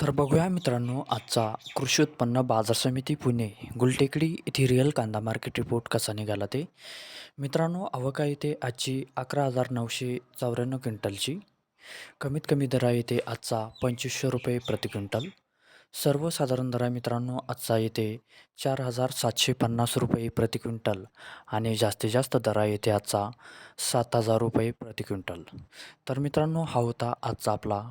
तर बघूया मित्रांनो आजचा कृषी उत्पन्न बाजार समिती पुणे गुलटेकडी येथे रिअल कांदा मार्केट रिपोर्ट कसा निघाला ते? मित्रांनो अवका येथे आजची अकरा हजार नऊशे चौऱ्याण्णव क्विंटलची. कमीत कमी दरा येते आजचा पंचवीसशे रुपये प्रति क्विंटल. सर्वसाधारण दरा मित्रांनो आजचा येते चार हजार सातशे पन्नास रुपये प्रति क्विंटल आणि जास्तीत जास्त दरा येते आजचा सात हजार रुपये प्रति क्विंटल. तर मित्रांनो हा होता आजचा आपला